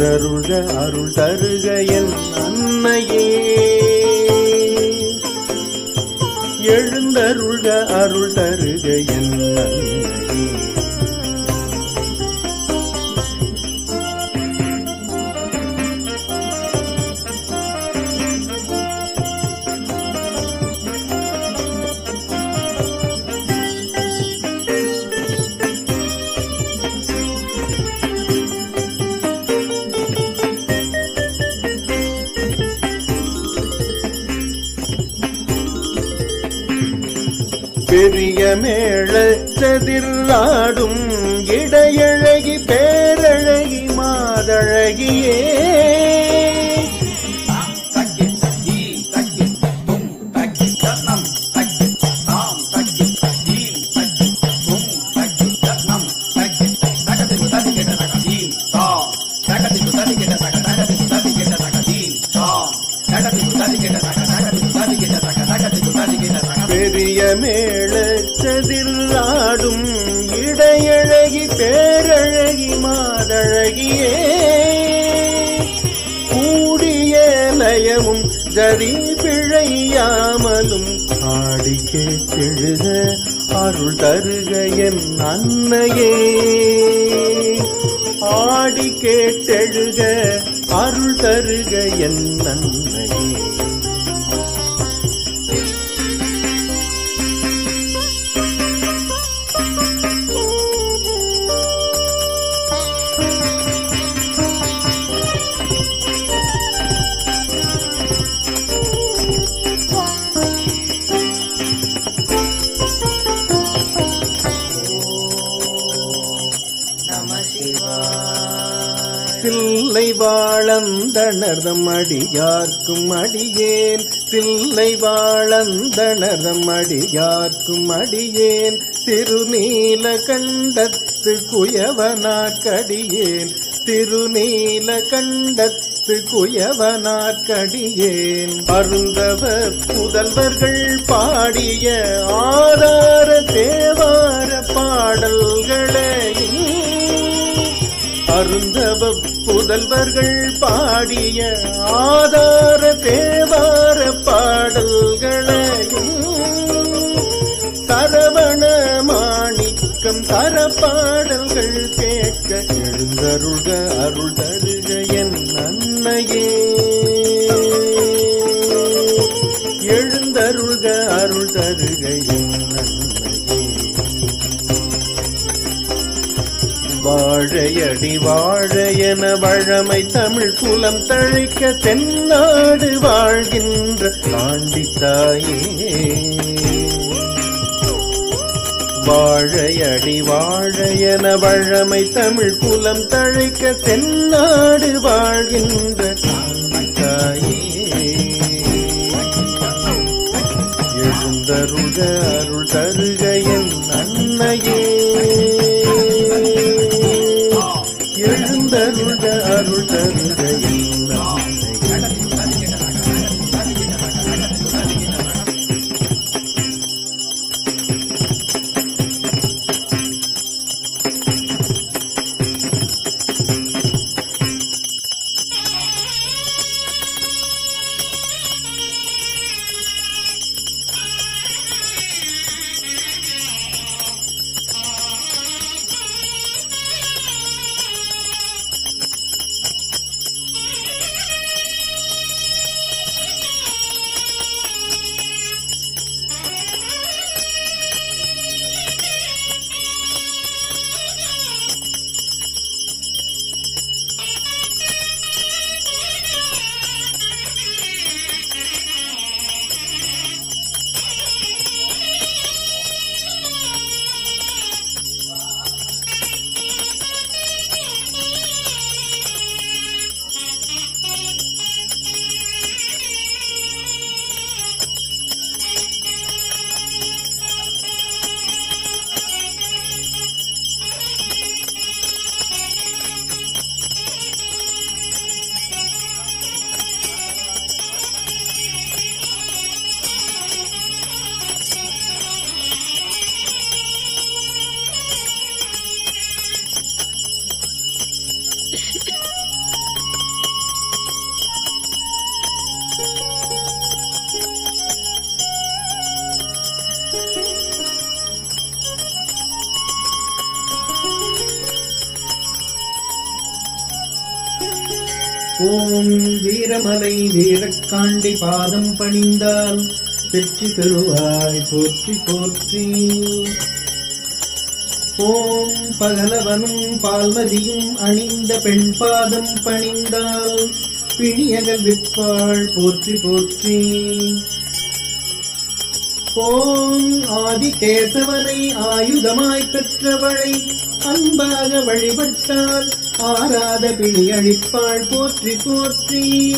எழுந்தருள்க அருள் தருக என் அன்னையே. எழுந்தருள்க அருள் தருக என் அன்னையே. பெரிய மேள மேளச்சதிர்லாடும் இடையழகி பேரழகி மாதழகியே. மேளச்சதிர்லாடும் இடையழகி பேரழகி மாதழகியே. கூடிய லயமும் ஜரி பிழையாமலும் ஆடி கேட்டெழுத அருள் தருக என் அன்னையே. ஆடி கேட்டெழுக அருள் தருக என் அன்னையே. தில்லை வாழந்தனர்தம் அடியார்க்கும் அடியேன். தில்லை வாழந்தனர்தம் அடியார்க்கும் அடியேன். திருநீல கண்டத்து குயவனாக்கடியேன் திருநீல கண்டத்து குயவனாக்கடியேன் அருந்தவர் புதல்வர்கள் பாடிய ஆதார தேவார பாடல்களே. அருந்தவ புதல்வர்கள் பாடிய ஆதார தேவார பாடல்களையும் சரவண மாணிக்கம் தர பாடல்கள் கேட்க எழுந்தருக அருள் தருக என் அன்னையே. எழுந்தருள்க அருள் தருக என் வாழையடி வாழையன வழமை தமிழ் குலம் தழைக்க தென்னாடு வாழ்கின்ற காண்டி தாயே வாழையடி வாழையன வழமை தமிழ் குலம் தழைக்க தென்னாடு வாழ்கின்ற காண்டி தாயே எழுந்தருக அருள் தருக என் அன்னையே. அருள் தருக ஓம் வீரமலை வீரக்காண்டி பாதம் பணிந்தால் வெற்றி பெறுவாய் போற்றி போற்றி. ஓம் பகலவனும் பால்மதியும் அணிந்த பெண் பாதம் பணிந்தால் பிணியகல் விற்பாள் போற்றி போற்றி. ஓம் ஆதிகேசவனை ஆயுதமாய் பெற்றவளை அன்பாக வழிபட்டால் ஆராத பிணி அழிப்பாள் போற்றி போற்றி.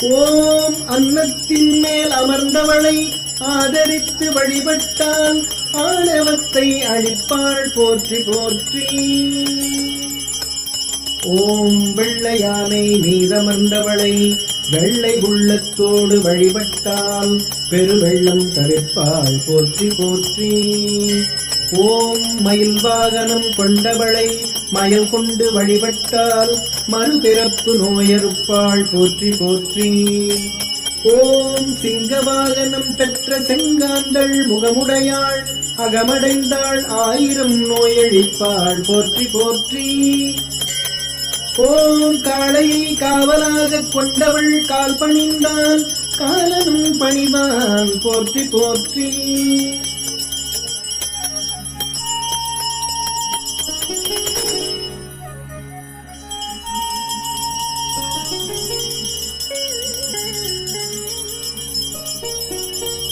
ஓம் அன்னத்தின் மேல் அமர்ந்தவளை ஆதரித்து வழிபட்டால் ஆணவத்தை அழிப்பாள் போற்றி போற்றி. ஓம் வெள்ளையானை மீதமர்ந்தவளை வெள்ளை உள்ளத்தோடு வழிபட்டால் பெருவெள்ளம் தவிர்ப்பாள் போற்றி போற்றி. ஓம் மயில் வாகனம் கொண்டவளை மயில் கொண்டு வழிபட்டால் மறுபிறப்பு நோயறுப்பாள் போற்றி போற்றி. ஓம் சிங்க வாகனம் பெற்ற செங்காந்தள் முகமுடையாள் அகமடைந்தாள் ஆயிரம் நோயழிப்பாள் போற்றி போற்றி. போலும் காளையை காவலாக கொண்டவள் கால் பணிந்தால் காலனும் பணிவான் போற்றி போற்றி.